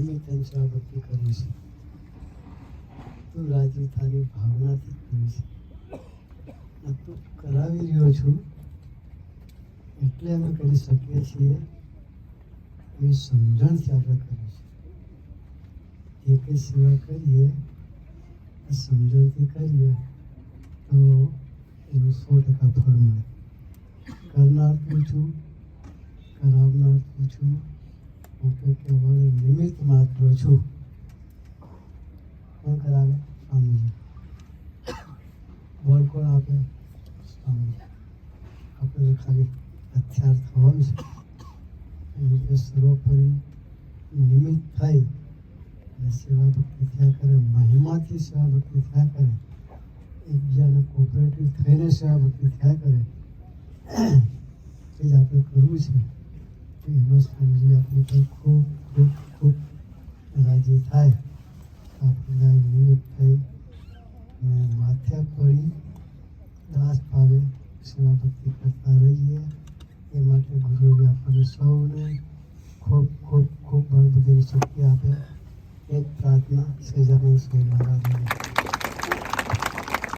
નિમિત્તે સેવા ભક્તિ કરું છે તું રાજી તારી ભાવનાથી જ છું તું કરાવી રહ્યો છું. એટલે અમે કરી શકીએ છીએ. એવી સમજણથી આપણે કરીએ છીએ જે કંઈ સેવા કરીએ, એ સમજણથી કરીએ, તો એનું સો ટકા ફળ મળે. કરનાર પૂછું, કરાવનાર તું તો કેવળ નિમિત્ત માત્ર છું કોણ કરાવે સ્વામીજી બોલ કોણ આપે સ્વામી આપણે ખાલી હથિયાર થવાનું છે એ રીતે સર્વોપરી નિમિત્ત થાય અને સેવા ભક્તિ થયા કરે, મહિમાથી સેવા ભક્તિ થયા કરે એકબીજાને કોઓપરેટિવ થઈને સેવા ભક્તિ થયા કરે, એ જ આપણે કરવું છે. તો એમાં સ્વામીજી આપણે પર ખૂબ ખૂબ ખૂબ રાજી થાય તો આપણે આ નિમિત્ત થઈ અને માથે પડી દાસ ભાવે સેવા ભક્તિ કરતા રહીએ એ માટે ગુરુએ આપણને સૌને ખૂબ ખૂબ ખૂબ બળ બધીની શક્તિ આપે એક પ્રાર્થના સજાનંદ સ્વામી મહારાજની